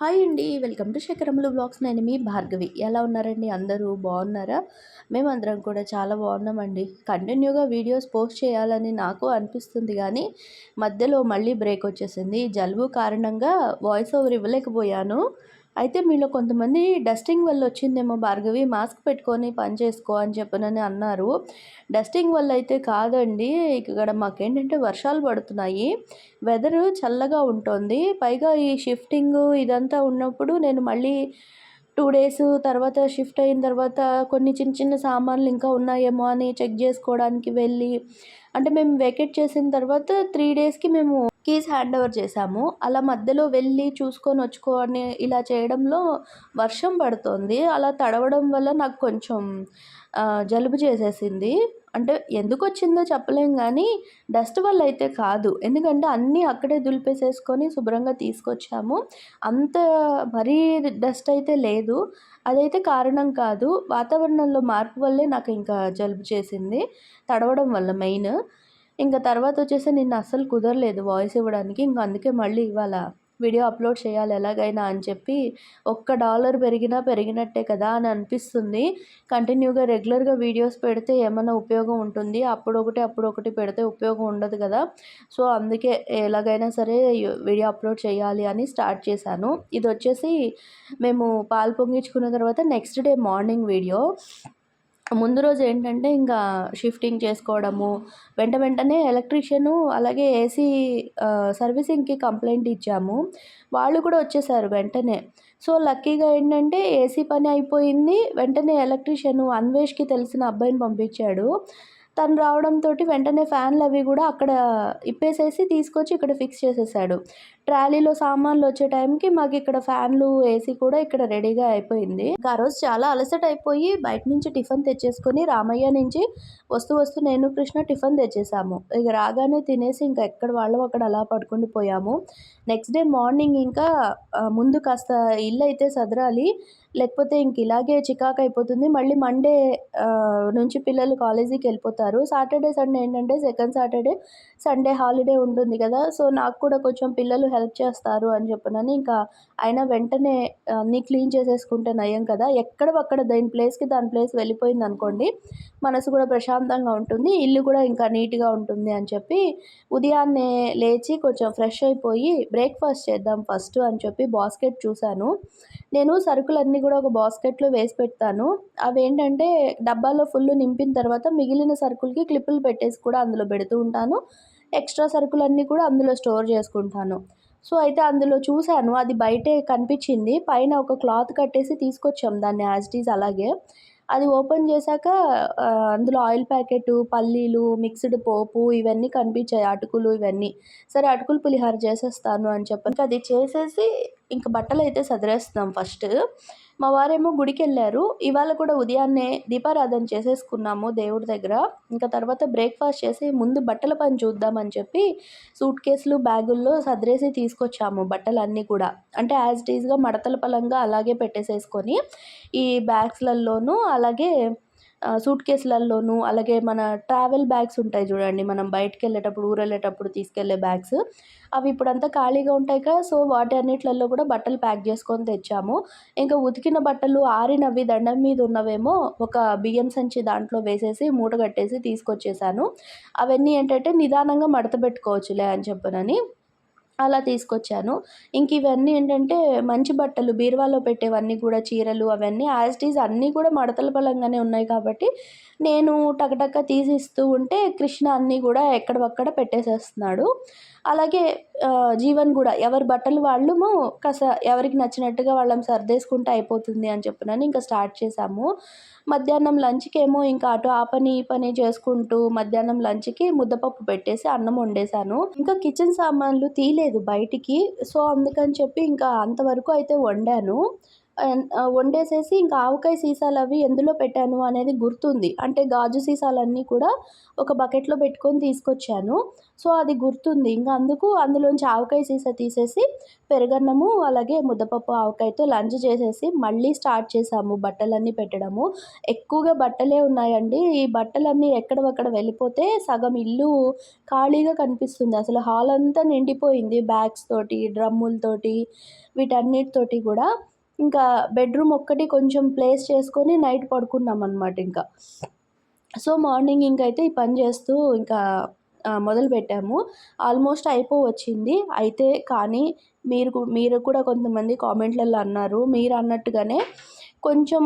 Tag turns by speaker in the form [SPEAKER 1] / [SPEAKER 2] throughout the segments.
[SPEAKER 1] Hi అండి welcome to శకరములు blogs. నేను మీ భార్గవి. ఎలా ఉన్నారండి? అందరూ బాగున్నారా? మేమందరం కూడా చాలా బాగున్నామండి. కంటిన్యూగా వీడియోస్ పోస్ట్ చేయాలని నాకు అనిపిస్తుంది కానీ మధ్యలో మళ్ళీ బ్రేక్ వచ్చేసింది. జలుబు కారణంగా వాయిస్ ఓవర్ ఇవ్వలేకపోయాను. అయితే మీలో కొంతమంది డస్టింగ్ వల్ల వచ్చిందేమో భార్గవి మాస్క్ పెట్టుకొని పని చేసుకో అని చెప్పనని అన్నారు. డస్టింగ్ వల్ల అయితే కాదండి. ఇక్కడ మాకేంటంటే వర్షాలు పడుతున్నాయి. వెదరు చల్లగా ఉంటుంది. పైగా ఈ షిఫ్టింగ్ ఇదంతా ఉన్నప్పుడు నేను మళ్ళీ టూ డేస్ తర్వాత షిఫ్ట్ అయిన తర్వాత కొన్ని చిన్న చిన్న సామాన్లు ఇంకా ఉన్నాయేమో అని చెక్ చేసుకోవడానికి వెళ్ళి అంటే మేము వెకేట్ చేసిన తర్వాత త్రీ డేస్కి మేము కీస్ హ్యాండ్ ఓవర్ చేసాము అలా మధ్యలో వెళ్ళి చూసుకొని వచ్చుకొని ఇలా చేయడంలో వర్షం పడుతోంది. అలా తడవడం వల్ల నాకు కొంచెం జలుబు చేసేసింది. అంటే ఎందుకు వచ్చిందో చెప్పలేం కానీ డస్ట్ వల్ల అయితే కాదు. ఎందుకంటే అన్నీ అక్కడే దులిపేసేసుకొని శుభ్రంగా తీసుకొచ్చాము. అంత మరీ డస్ట్ అయితే లేదు. అదైతే కారణం కాదు. వాతావరణంలో మార్పు వల్లే నాకు ఇంకా జలుబు చేసింది. తడవడం వల్ల మెయిన్. ఇంకా తర్వాత వచ్చేసి నిన్న అస్సలు కుదరలేదు వాయిస్ ఇవ్వడానికి. ఇంకా అందుకే మళ్ళీ ఇవాళ వీడియో అప్లోడ్ చేయాలి ఎలాగైనా అని చెప్పి ఒక్క డాలర్ పెరిగినా పెరిగినట్టే కదా అని అనిపిస్తుంది. కంటిన్యూగా రెగ్యులర్గా వీడియోస్ పెడితే ఏమైనా ఉపయోగం ఉంటుంది? అప్పుడు ఒకటి అప్పుడు ఒకటి పెడితే ఉపయోగం ఉండదు కదా. సో అందుకే ఎలాగైనా సరే వీడియో అప్లోడ్ చేయాలి అని స్టార్ట్ చేశాను. ఇది వచ్చేసి మేము పాలు పొంగించుకున్న తర్వాత నెక్స్ట్ డే మార్నింగ్ వీడియో. ముందు రోజు ఏంటంటే ఇంకా షిఫ్టింగ్ చేసుకోవడము వెంట వెంటనే ఎలక్ట్రీషియను అలాగే ఏసీ సర్వీసింగ్కి కంప్లైంట్ ఇచ్చాము. వాళ్ళు కూడా వచ్చేసారు వెంటనే. సో లక్కీగా ఏంటంటే ఏసీ పని అయిపోయింది. వెంటనే ఎలక్ట్రీషియన్ అన్వేష్కి తెలిసిన అబ్బాయిని పంపించాడు. తను రావడంతో వెంటనే ఫ్యాన్లు అవి కూడా అక్కడ ఇప్పేసేసి తీసుకొచ్చి ఇక్కడ ఫిక్స్ చేసేసాడు. ట్రాలీలో సామాన్లు వచ్చే టైంకి మాకు ఇక్కడ ఫ్యాన్లు ఏసీ కూడా ఇక్కడ రెడీగా అయిపోయింది. ఆ రోజు చాలా అలసట అయిపోయి బయట నుంచి టిఫిన్ తెచ్చేసుకొని రామయ్య నుంచి వస్తూ వస్తూ నేను కృష్ణ టిఫిన్ తెచ్చేసాము. ఇక రాగానే తినేసి ఇంకా ఎక్కడ వాళ్ళం అక్కడ అలా పడుకుని పోయాము. నెక్స్ట్ డే మార్నింగ్ ఇంకా ముందు కాస్త ఇల్లు అయితే సదరాలి. లేకపోతే ఇంక ఇలాగే చికాక్ అయిపోతుంది. మళ్ళీ మండే నుంచి పిల్లలు కాలేజీకి వెళ్ళిపోతారు. సాటర్డే సండే ఏంటంటే సెకండ్ సాటర్డే సండే హాలిడే ఉంటుంది కదా సో నాకు కూడా కొంచెం పిల్లలు హెల్ప్ చేస్తారు అని చెప్పినని ఇంకా అయినా వెంటనే అన్నీ క్లీన్ చేసేసుకుంటే నయం కదా. ఎక్కడ అక్కడ దాని ప్లేస్కి దాని ప్లేస్ వెళ్ళిపోయింది అనుకోండి మనసు కూడా ప్రశాంతంగా ఉంటుంది ఇల్లు కూడా ఇంకా నీట్గా ఉంటుంది అని చెప్పి ఉదయాన్నే లేచి కొంచెం ఫ్రెష్ అయిపోయి బ్రేక్ఫాస్ట్ చేద్దాం ఫస్ట్ అని చెప్పి బాస్కెట్ చూశాను. నేను సరుకులన్నీ కూడా ఒక బాస్కెట్లో వేసి పెడతాను. అవి ఏంటంటే డబ్బాలో ఫుల్ నింపిన తర్వాత మిగిలిన సరుకులకి క్లిప్పులు పెట్టేసి కూడా అందులో పెడుతూ ఉంటాను. ఎక్స్ట్రా సరుకులన్నీ కూడా అందులో స్టోర్ చేసుకుంటాను. సో అయితే అందులో చూశాను. అది బయటే కనిపించింది. పైన ఒక క్లాత్ కట్టేసి తీసుకొచ్చాం దాన్ని యాజ్ ఇట్ ఈజ్ అలాగే. అది ఓపెన్ చేశాక అందులో ఆయిల్ ప్యాకెట్ పల్లీలు మిక్స్డ్ పోపు ఇవన్నీ కనిపించాయి. అటుకులు ఇవన్నీ. సరే అటుకులు పులిహార చేసేస్తాను అని చెప్పి అది చేసేసి ఇంక బట్టలు అయితే సదిరేస్తున్నాం ఫస్ట్. మా వారేమో గుడికి వెళ్ళారు ఇవాళ కూడా ఉదయాన్నే దీపారాధన చేసేసుకున్నాము దేవుడి దగ్గర. ఇంకా తర్వాత బ్రేక్ఫాస్ట్ చేసి ముందు బట్టల పని చూద్దామని చెప్పి సూట్ కేసులు బ్యాగుల్లో సదిరేసి తీసుకొచ్చాము బట్టలన్నీ కూడా. అంటే యాజ్ టీజ్గా మడతల పలంగా అలాగే పెట్టేసేసుకొని ఈ బ్యాగ్స్లలోనూ అలాగే సూట్ కేసులలోనూ అలాగే మన ట్రావెల్ బ్యాగ్స్ ఉంటాయి చూడండి. మనం బయటకు వెళ్ళేటప్పుడు ఊరు వెళ్ళేటప్పుడు తీసుకెళ్ళే బ్యాగ్స్. అవి ఇప్పుడంతా ఖాళీగా ఉంటాయి కదా సో వాటి అన్నిట్లలో కూడా బట్టలు ప్యాక్ చేసుకొని తెచ్చాము. ఇంకా ఉతికిన బట్టలు ఆరినవి దండం మీద ఉన్నవేమో ఒక బియ్యం సంచి దాంట్లో వేసేసి మూట కట్టేసి తీసుకొచ్చేసాను. అవన్నీ ఏంటంటే నిదానంగా మడత పెట్టుకోవచ్చులే అని చెప్పనని. అలా తీసుకొచ్చాను. ఇంక ఇవన్నీ ఏంటంటే మంచి బట్టలు బీరువాలో పెట్టేవన్నీ కూడా చీరలు అవన్నీ యాజ్ ఈజ్ అన్నీ కూడా మడతల బలంగానే ఉన్నాయి కాబట్టి నేను టకటక తీసిస్తూ ఉంటే కృష్ణ అన్నీ కూడా ఎక్కడవక్కడ పెట్టేసేస్తున్నాడు. అలాగే జీవన్ కూడా ఎవరి బట్టలు వాళ్ళము కాస్త ఎవరికి నచ్చినట్టుగా వాళ్ళని సర్దేసుకుంటే అయిపోతుంది అని చెప్పినని ఇంకా స్టార్ట్ చేసాము మధ్యాహ్నం లంచ్కి ఏమో ఇంకా అటు ఆ పని ఈ పని చేసుకుంటూ మధ్యాహ్నం లంచ్కి ముద్దపప్పు పెట్టేసి అన్నం వండేశాను. ఇంకా కిచెన్ సామాన్లు తీయలేదు బయటికి. సో అందుకని చెప్పి ఇంకా అంతవరకు అయితే వండాను. వండేసేసి ఇంకా ఆవకాయ సీసాలు అవి ఎందులో పెట్టాను అనేది గుర్తుంది. అంటే గాజు సీసాలన్నీ కూడా ఒక బకెట్లో పెట్టుకొని తీసుకొచ్చాను. సో అది గుర్తుంది. ఇంకా అందుకు అందులోంచి ఆవకాయ సీసా తీసేసి పెరుగన్నము అలాగే ముద్దపప్పు ఆవకాయతో లంచ్ చేసేసి మళ్ళీ స్టార్ట్ చేసాము బట్టలన్నీ పెట్టడము. ఎక్కువగా బట్టలే ఉన్నాయండి. ఈ బట్టలన్నీ ఎక్కడవక్కడ వెళ్ళిపోతే సగం ఇల్లు ఖాళీగా కనిపిస్తుంది. అసలు హాల్ అంతా నిండిపోయింది. బ్యాగ్స్ తోటి డ్రమ్ములతోటి వీటన్నిటితోటి కూడా. ఇంకా బెడ్రూమ్ ఒక్కటి కొంచెం ప్లేస్ చేసుకొని నైట్ పడుకున్నాం అనమాట ఇంకా. సో మార్నింగ్ ఇంకైతే ఈ పని చేస్తూ ఇంకా మొదలు పెట్టాము. ఆల్మోస్ట్ అయిపో వచ్చింది అయితే కానీ మీరు మీరు కూడా కొంతమంది కామెంట్లలో అన్నారు. మీరు అన్నట్టుగానే కొంచెం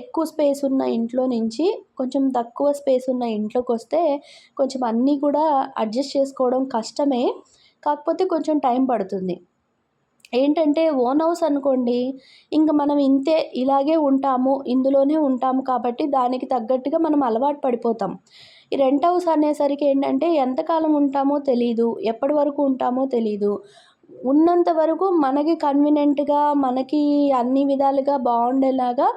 [SPEAKER 1] ఎక్కువ స్పేస్ ఉన్న ఇంట్లో నుంచి కొంచెం తక్కువ స్పేస్ ఉన్న ఇంట్లోకి వస్తే కొంచెం అన్నీ కూడా అడ్జస్ట్ చేసుకోవడం కష్టమే. కాకపోతే కొంచెం టైం పడుతుంది. ఏంటంటే ఓన్ హౌస్ అనుకోండి ఇంకా మనం ఇంతే ఇలాగే ఉంటాము ఇందులోనే ఉంటాము కాబట్టి దానికి తగ్గట్టుగా మనం అలవాటు పడిపోతాం. ఈ రెంట్ హౌస్ అనేసరికి ఏంటంటే ఎంతకాలం ఉంటామో తెలీదు ఎప్పటి వరకు ఉంటామో తెలీదు. ఉన్నంత వరకు మనకి కన్వీనెంట్గా మనకి అన్ని విధాలుగా బాగుండేలాగా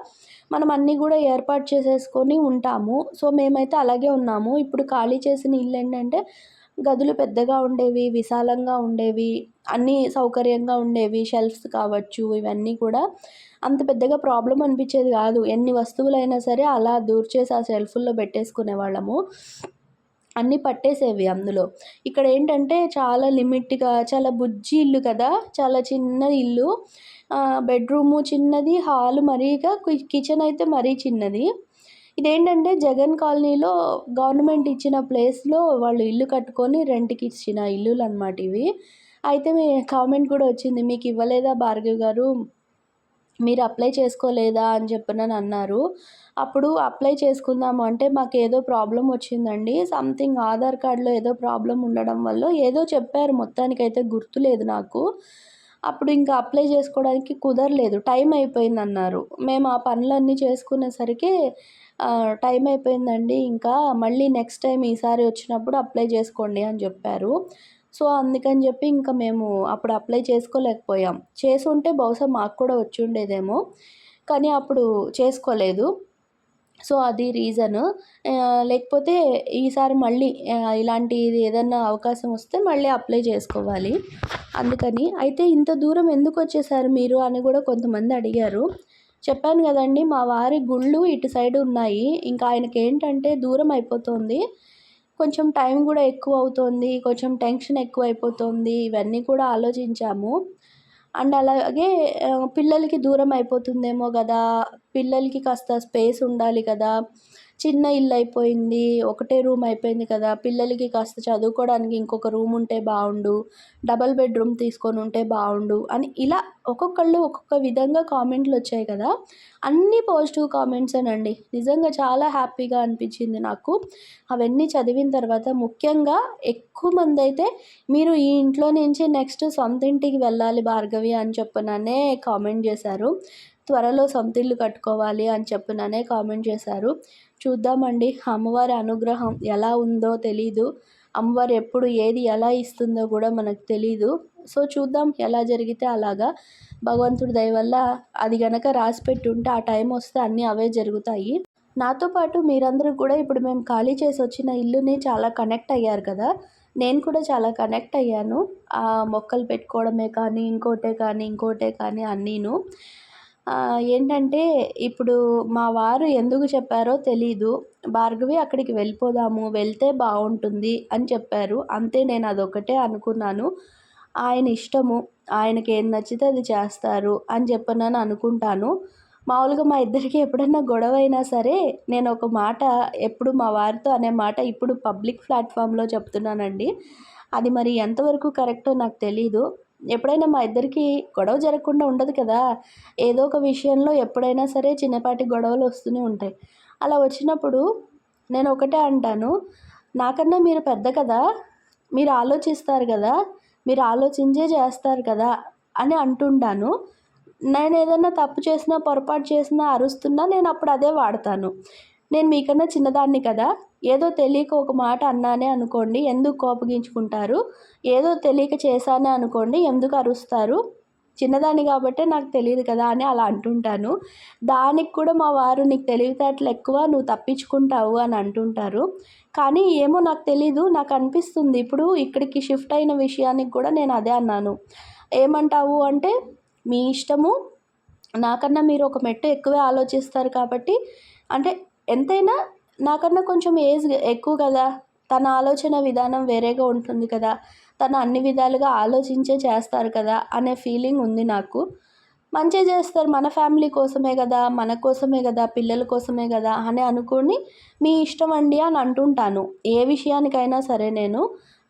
[SPEAKER 1] మనం అన్నీ కూడా ఏర్పాటు చేసేసుకొని ఉంటాము. సో మేమైతే అలాగే ఉన్నాము. ఇప్పుడు ఖాళీ చేసిన ఇల్లు ఏంటంటే గదులు పెద్దగా ఉండేవి విశాలంగా ఉండేవి అన్నీ సౌకర్యంగా ఉండేవి షెల్ఫ్స్ కావచ్చు ఇవన్నీ కూడా అంత పెద్దగా ప్రాబ్లం అనిపించేది కాదు. ఎన్ని వస్తువులైనా సరే అలా దూర్చేసి ఆ షెల్ఫుల్లో పెట్టేసుకునే వాళ్ళము. అన్నీ పట్టేసేవి అందులో. ఇక్కడ ఏంటంటే చాలా లిమిట్గా చాలా బుజ్జి ఇల్లు కదా చాలా చిన్న ఇల్లు. బెడ్రూము చిన్నది హాలు మరీగా కిచెన్ అయితే మరీ చిన్నది. ఇదేంటంటే జగన్ కాలనీలో గవర్నమెంట్ ఇచ్చిన ప్లేస్లో వాళ్ళు ఇల్లు కట్టుకొని రెంట్కి ఇచ్చిన ఇల్లులు అనమాట ఇవి. అయితే మీ కామెంట్ కూడా వచ్చింది మీకు ఇవ్వలేదా భార్గవి గారు? మీరు అప్లై చేసుకోలేదా? అని చెప్పినని అన్నారు. అప్పుడు అప్లై చేసుకుందాము అంటే మాకు ఏదో ప్రాబ్లం వచ్చిందండి. సంథింగ్ ఆధార్ కార్డులో ఏదో ప్రాబ్లం ఉండడం వల్ల ఏదో చెప్పారు మొత్తానికైతే గుర్తులేదు నాకు. అప్పుడు ఇంకా అప్లై చేసుకోవడానికి కుదరలేదు టైం అయిపోయింది అన్నారు. మేము ఆ పనులన్నీ చేసుకునేసరికి టైం అయిపోయిందండి. ఇంకా మళ్ళీ నెక్స్ట్ టైం ఈసారి వచ్చినప్పుడు అప్లై చేసుకోండి అని చెప్పారు. సో అందుకని చెప్పి ఇంకా మేము అప్పుడు అప్లై చేసుకోలేకపోయాం. చేసి ఉంటే బహుశా మాకు కూడా వచ్చి ఉండేదేమో కానీ అప్పుడు చేసుకోలేదు. సో అది రీజన్. లేకపోతే ఈసారి మళ్ళీ ఇలాంటిది ఏదన్నా అవకాశం వస్తే మళ్ళీ అప్లై చేసుకోవాలి. అందుకని. అయితే ఇంత దూరం ఎందుకు వచ్చేసారు మీరు అని కూడా కొంతమంది అడిగారు. చెప్పాను కదండి మా వారి గుళ్ళు ఇటు సైడ్ ఉన్నాయి. ఇంకా ఆయనకి ఏంటంటే దూరం అయిపోతుంది. కొంచెం టైం కూడా ఎక్కువ అవుతుంది కొంచెం టెన్షన్ ఎక్కువ అయిపోతుంది ఇవన్నీ కూడా ఆలోచించాము. అండ్ అలాగే పిల్లలకి దూరం అయిపోతుందేమో కదా పిల్లలకి కాస్త స్పేస్ ఉండాలి కదా చిన్న ఇల్లు అయిపోయింది ఒకటే రూమ్ అయిపోయింది కదా. పిల్లలకి కాస్త చదువుకోవడానికి ఇంకొక రూమ్ ఉంటే బాగుండు డబల్ బెడ్రూమ్ తీసుకొని ఉంటే బాగుండు అని ఇలా ఒక్కొక్కళ్ళు ఒక్కొక్క విధంగా కామెంట్లు వచ్చాయి కదా. అన్నీ పాజిటివ్ కామెంట్సేనండి నిజంగా చాలా హ్యాపీగా అనిపించింది నాకు. అవన్నీ చదివిన తర్వాత ముఖ్యంగా ఎక్కువ మంది అయితే మీరు ఈ ఇంట్లో నుంచి నెక్స్ట్ సొంత ఇంటికి వెళ్ళాలి భార్గవి అని చెప్పననే కామెంట్ చేశారు. త్వరలో సొంత ఇల్లు కట్టుకోవాలి అని చెప్పిననే కామెంట్ చేశారు. చూద్దామండి. అమ్మవారి అనుగ్రహం ఎలా ఉందో తెలీదు. అమ్మవారు ఎప్పుడు ఏది ఎలా ఇస్తుందో కూడా మనకు తెలీదు. సో చూద్దాం ఎలా జరిగితే అలాగా. భగవంతుడి దయ వల్ల అది గనక రాసి పెట్టి ఉంటే ఆ టైం వస్తే అన్నీ అవే జరుగుతాయి. నాతో పాటు మీరందరూ కూడా ఇప్పుడు మేము ఖాళీ చేసి వచ్చిన ఇల్లుని చాలా కనెక్ట్ అయ్యారు కదా. నేను కూడా చాలా కనెక్ట్ అయ్యాను. ఆ మొక్కలు పెట్టుకోవడమే కానీ ఇంకోటే కానీ ఇంకోటే కానీ అన్నీను. ఏంటంటే ఇప్పుడు మా వారు ఎందుకు చెప్పారో తెలీదు. భార్గవి అక్కడికి వెళ్ళిపోదాము వెళ్తే బాగుంటుంది అని చెప్పారు. అంతే నేను అదొకటే అనుకున్నాను. ఆయన ఇష్టము ఆయనకి ఏం నచ్చితే అది చేస్తారు అని చెప్పనని అనుకుంటాను. మామూలుగా మా ఇద్దరికి ఎప్పుడన్నా గొడవ అయినా సరే నేను ఒక మాట ఎప్పుడు మా వారితో అనే మాట ఇప్పుడు పబ్లిక్ ప్లాట్ఫామ్లో చెప్తున్నానండి. అది మరి ఎంతవరకు కరెక్టో నాకు తెలీదు. ఎప్పుడైనా మా ఇద్దరికి గొడవ జరగకుండా ఉండదు కదా. ఏదో ఒక విషయంలో ఎప్పుడైనా సరే చిన్నపాటి గొడవలు వస్తూనే ఉంటాయి. అలా వచ్చినప్పుడు నేను ఒకటే అంటాను. నాకన్నా మీరు పెద్ద కదా. మీరు ఆలోచిస్తారు కదా. మీరు ఆలోచించే చేస్తారు కదా అని అంటుంటాను. నేను ఏదైనా తప్పు చేసినా పొరపాటు చేసినా అరుస్తున్నా నేను అప్పుడు అదే వాడతాను. నేను మీకన్నా చిన్నదాన్ని కదా. ఏదో తెలియక ఒక మాట అన్నానే అనుకోండి ఎందుకు కోపగించుకుంటారు? ఏదో తెలియక చేశానే అనుకోండి ఎందుకు అరుస్తారు? చిన్నదాన్ని కాబట్టే నాకు తెలియదు కదా అని అలా అంటుంటాను. దానికి కూడా మా వారు నీకు తెలివితేటలు ఎక్కువ నువ్వు తప్పించుకుంటావు అని అంటుంటారు. కానీ ఏమో నాకు తెలీదు నాకు అనిపిస్తుంది. ఇప్పుడు ఇక్కడికి షిఫ్ట్ అయిన విషయానికి కూడా నేను అదే అన్నాను. ఏమంటావు అంటే మీ ఇష్టము నాకన్నా మీరు ఒక మెట్టు ఎక్కువే ఆలోచిస్తారు కాబట్టి అంటే ఎంతైనా నాకన్నా కొంచెం ఏజ్ ఎక్కువ కదా. తన ఆలోచన విధానం వేరేగా ఉంటుంది కదా. తను అన్ని విధాలుగా ఆలోచించే చేస్తారు కదా అనే ఫీలింగ్ ఉంది నాకు. మంచి చేస్తారు. మన ఫ్యామిలీ కోసమే కదా మన కోసమే కదా పిల్లల కోసమే కదా అని అనుకుని మీ ఇష్టం అండి అని అంటుంటాను. ఏ విషయానికైనా సరే నేను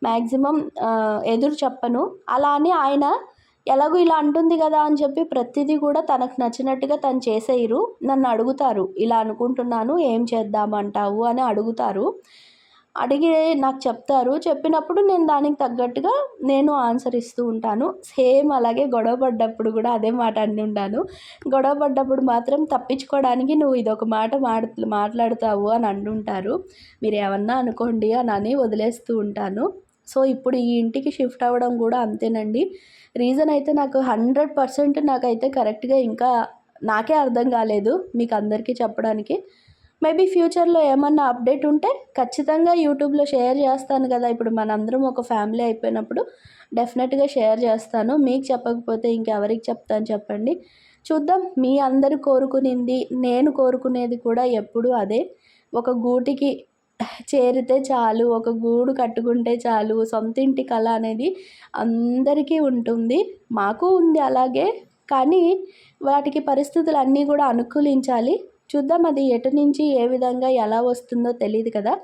[SPEAKER 1] మ్యాక్సిమం ఎదురు చెప్పను. అలా అని ఆయన ఎలాగో ఇలా అంటుంది కదా అని చెప్పి ప్రతిదీ కూడా తనకు నచ్చినట్టుగా తను చేసేయరు. నన్ను అడుగుతారు ఇలా అనుకుంటున్నాను ఏం చేద్దామంటావు అని అడుగుతారు. అడిగి నాకు చెప్తారు. చెప్పినప్పుడు నేను దానికి తగ్గట్టుగా నేను ఆన్సర్ ఇస్తూ ఉంటాను. సేమ్ అలాగే గొడవ పడ్డప్పుడు కూడా అదే మాట అండి ఉంటాను గొడవ పడ్డప్పుడు మాత్రం తప్పించుకోవడానికి నువ్వు ఇదొక మాట మాట్లా మాట్లాడుతావు అని అంటుంటారు. మీరు ఏమన్నా అనుకోండి అని అని వదిలేస్తూ ఉంటాను. సో ఇప్పుడు ఈ ఇంటికి షిఫ్ట్ అవ్వడం కూడా అంతేనండి. రీజన్ అయితే నాకు హండ్రెడ్ పర్సెంట్ నాకైతే కరెక్ట్గా ఇంకా నాకే అర్థం కాలేదు మీకు అందరికీ చెప్పడానికి. మేబీ ఫ్యూచర్లో ఏమన్నా అప్డేట్ ఉంటే ఖచ్చితంగా యూట్యూబ్లో షేర్ చేస్తాను కదా. ఇప్పుడు మనందరం ఒక ఫ్యామిలీ అయిపోయినప్పుడు డెఫినెట్గా షేర్ చేస్తాను. మీకు చెప్పకపోతే ఇంకెవరికి చెప్తాను చెప్పండి. చూద్దాం. మీ అందరు కోరుకునింది నేను కోరుకునేది కూడా ఎప్పుడు అదే. ఒక గూటికి చేరితే చాలు ఒక గూడు కట్టుకుంటే చాలు సొంత ఇంటి కళ అనేది అందరికీ ఉంటుంది. మాకు ఉంది అలాగే కానీ వాటికి పరిస్థితులు అన్నీ కూడా అనుకూలించాలి. చూద్దాం అది ఎటు నుంచి ఏ విధంగా ఎలా వస్తుందో తెలియదు కదా.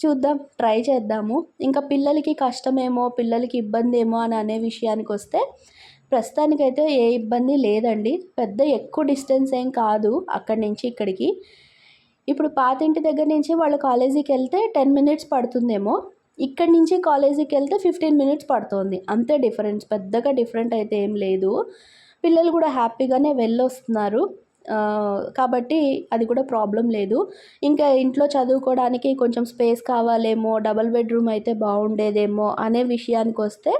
[SPEAKER 1] చూద్దాం ట్రై చేద్దాము. ఇంకా పిల్లలకి కష్టమేమో పిల్లలకి ఇబ్బంది ఏమో అని అనే విషయానికి వస్తే ప్రస్తుతానికైతే ఏ ఇబ్బంది లేదండి. పెద్ద ఎక్కువ డిస్టెన్స్ ఏం కాదు అక్కడి నుంచి ఇక్కడికి. ఇప్పుడు పాత ఇంటి దగ్గర నుంచి వాళ్ళు కాలేజీకి వెళ్తే టెన్ మినిట్స్ పడుతుందేమో ఇక్కడి నుంచి కాలేజీకి వెళ్తే ఫిఫ్టీన్ మినిట్స్ పడుతుంది. అంతే డిఫరెన్స్ పెద్దగా డిఫరెంట్ అయితే ఏం లేదు. పిల్లలు కూడా హ్యాపీగానే వెళ్ళొస్తున్నారు. కాబట్టి అది కూడా ప్రాబ్లం లేదు. ఇంకా ఇంట్లో చదువుకోవడానికి కొంచెం స్పేస్ కావాలేమో డబల్ బెడ్రూమ్ అయితే బాగుండేదేమో అనే విషయానికి వస్తే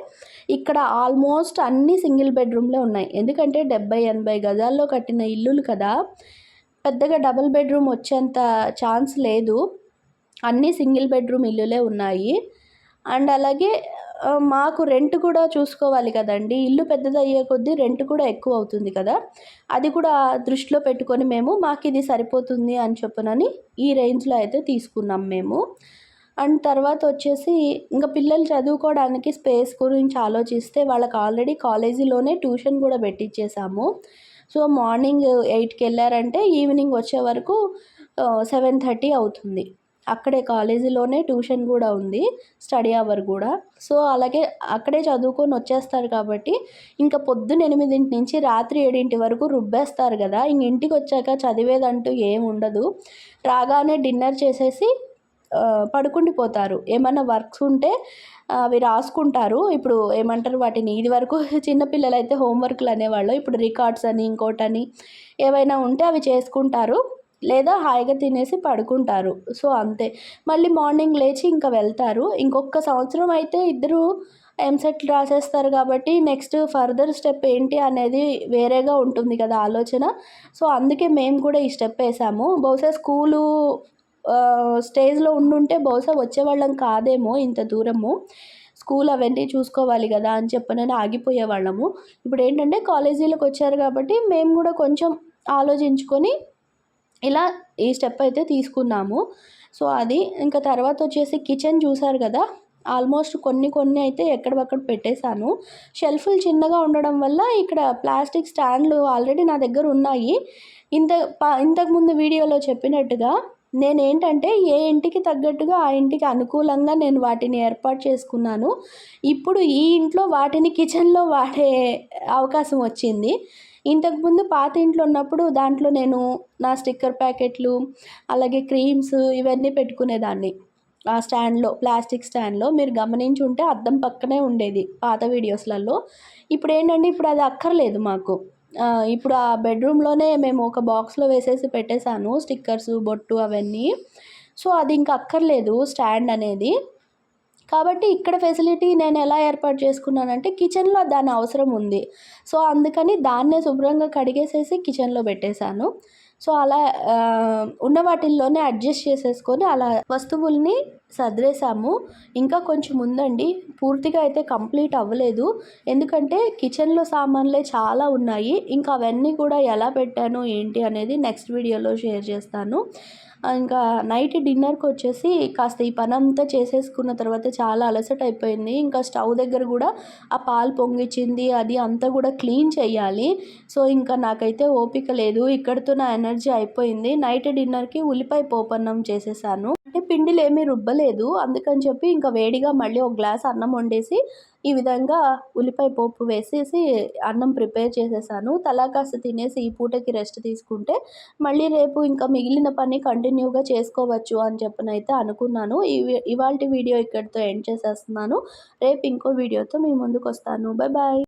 [SPEAKER 1] ఇక్కడ ఆల్మోస్ట్ అన్ని సింగిల్ బెడ్రూమ్లే ఉన్నాయి. ఎందుకంటే డెబ్బై ఎనభై గజాల్లో కట్టిన ఇల్లులు కదా పెద్దగా డబుల్ బెడ్రూమ్ వచ్చేంత ఛాన్స్ లేదు. అన్నీ సింగిల్ బెడ్రూమ్ ఇల్లులే ఉన్నాయి. అండ్ అలాగే మాకు రెంట్ కూడా చూసుకోవాలి కదండి. ఇల్లు పెద్దదయ్యే కొద్దీ రెంట్ కూడా ఎక్కువ అవుతుంది కదా. అది కూడా దృష్టిలో పెట్టుకొని మేము మాకు ఇది సరిపోతుంది అని చెప్పనని ఈ రేంజ్లో అయితే తీసుకున్నాం మేము. అండ్ తర్వాత వచ్చేసి ఇంకా పిల్లలు చదువుకోవడానికి స్పేస్ గురించి ఆలోచిస్తే వాళ్ళకి ఆల్రెడీ కాలేజీలోనే ట్యూషన్ కూడా పెట్టించేసాము సో మార్నింగ్ ఎయిట్కి వెళ్ళారంటే ఈవినింగ్ వచ్చే వరకు సెవెన్ థర్టీ అవుతుంది. అక్కడే కాలేజీలోనే ట్యూషన్ కూడా ఉంది స్టడీ అవర్ కూడా. సో అలాగే అక్కడే చదువుకొని వచ్చేస్తారు కాబట్టి ఇంకా పొద్దున్న ఎనిమిదింటి నుంచి రాత్రి ఏడింటి వరకు రుబ్బేస్తారు కదా ఇంక ఇంటికి వచ్చాక చదివేదంటూ ఏం ఉండదు. రాగానే డిన్నర్ చేసేసి పడుకుండిపోతారు. ఏమైనా వర్క్స్ ఉంటే అవి రాసుకుంటారు. ఇప్పుడు ఏమంటారు వాటిని? ఇది వరకు చిన్నపిల్లలు అయితే హోంవర్క్లు అనేవాళ్ళు. ఇప్పుడు రికార్డ్స్ అని ఇంకోటని ఏవైనా ఉంటే అవి చేసుకుంటారు. లేదా హాయిగా తినేసి పడుకుంటారు. సో అంతే. మళ్ళీ మార్నింగ్ లేచి ఇంకా వెళ్తారు. ఇంకొక సంవత్సరం అయితే ఇద్దరు ఎంసెట్ రాసేస్తారు కాబట్టి నెక్స్ట్ ఫర్దర్ స్టెప్ ఏంటి అనేది వేరేగా ఉంటుంది కదా ఆలోచన. సో అందుకే మేము కూడా ఈ స్టెప్ వేసాము. బహుశా స్కూలు స్టేజ్లో ఉండుంటే బహుశా వచ్చేవాళ్ళం కాదేమో ఇంత దూరము. స్కూల్ అవన్నీ చూసుకోవాలి కదా అని చెప్పనని ఆగిపోయేవాళ్ళము ఇప్పుడు ఏంటంటే కాలేజీలకు వచ్చారు కాబట్టి మేము కూడా కొంచెం ఆలోచించుకొని ఇలా ఈ స్టెప్ అయితే తీసుకున్నాము. సో అది ఇంకా తర్వాత వచ్చేసి కిచెన్ చూసారు కదా ఆల్మోస్ట్ కొన్ని కొన్ని అయితే ఎక్కడక్కడ పెట్టేశాను. షెల్ఫ్లు చిన్నగా ఉండడం వల్ల ఇక్కడ ప్లాస్టిక్ స్టాండ్లు ఆల్రెడీ నా దగ్గర ఉన్నాయి. ఇంత ఇంతకుముందు వీడియోలో చెప్పినట్టుగా నేనేంటంటే ఏ ఇంటికి తగ్గట్టుగా ఆ ఇంటికి అనుకూలంగా నేను వాటిని ఏర్పాటు చేసుకున్నాను. ఇప్పుడు ఈ ఇంట్లో వాటిని కిచెన్లో వాడే అవకాశం వచ్చింది. ఇంతకుముందు పాత ఇంట్లో ఉన్నప్పుడు దాంట్లో నేను నా స్టిక్కర్ ప్యాకెట్లు అలాగే క్రీమ్స్ ఇవన్నీ పెట్టుకునేదాన్ని. ఆ స్టాండ్లో ప్లాస్టిక్ స్టాండ్లో మీరు గమనించి ఉంటే అద్దం పక్కనే ఉండేది పాత వీడియోస్లలో. ఇప్పుడు ఏంటంటే ఇప్పుడు అది అక్కర్లేదు మాకు. ఇప్పుడు ఆ బెడ్రూమ్లోనే మేము ఒక బాక్స్లో వేసేసి పెట్టేశాను. స్టిక్కర్స్ బొట్టు అవన్నీ. సో అది ఇంకా అక్కర్లేదు స్టాండ్ అనేది. కాబట్టి ఇక్కడ ఫెసిలిటీ నేను ఎలా ఏర్పాటు చేసుకున్నానంటే కిచెన్లో దాని అవసరం ఉంది. సో అందుకని దాన్నే శుభ్రంగా కడిగేసేసి కిచెన్లో పెట్టేశాను. సో అలా ఉన్న వాటిల్లోనే అడ్జస్ట్ చేసేసుకొని అలా వస్తువుల్ని సర్దేశాము. ఇంకా కొంచెం ఉందండి పూర్తిగా అయితే కంప్లీట్ అవ్వలేదు. ఎందుకంటే కిచెన్లో సామాన్లే చాలా ఉన్నాయి. ఇంకా అవన్నీ కూడా ఎలా పెట్టాను ఏంటి అనేది నెక్స్ట్ వీడియోలో షేర్ చేస్తాను. ఇంకా నైట్ డిన్నర్కి వచ్చేసి కాస్త ఈ పని అంతా చేసేసుకున్న తర్వాత చాలా అలసట అయిపోయింది. ఇంకా స్టవ్ దగ్గర కూడా ఆ పాలు పొంగిచ్చింది అది అంతా కూడా క్లీన్ చేయాలి సో ఇంకా నాకైతే ఓపిక లేదు. ఇక్కడితో నా ఎనర్జీ అయిపోయింది. నైట్ డిన్నర్కి ఉల్లిపాయ పోపన్నం చేసేసాను. అంటే పిండిలు ఏమీ రుబ్బలేదు. అందుకని చెప్పి ఇంకా వేడిగా మళ్ళీ ఒక గ్లాస్ అన్నం వండేసి ఈ విధంగా ఉల్లిపాయ పోపు వేసేసి అన్నం ప్రిపేర్ చేసేసాను. తలా కాస్త తినేసి ఈ పూటకి రెస్ట్ తీసుకుంటే మళ్ళీ రేపు ఇంకా మిగిలిన పని కంటిన్యూగా చేసుకోవచ్చు అని చెప్పనైతే అనుకున్నాను. ఇవాళ వీడియో ఇక్కడితో ఎండ్ చేసేస్తున్నాను. రేపు ఇంకో వీడియోతో మీ ముందుకు వస్తాను బాయ్ బాయ్.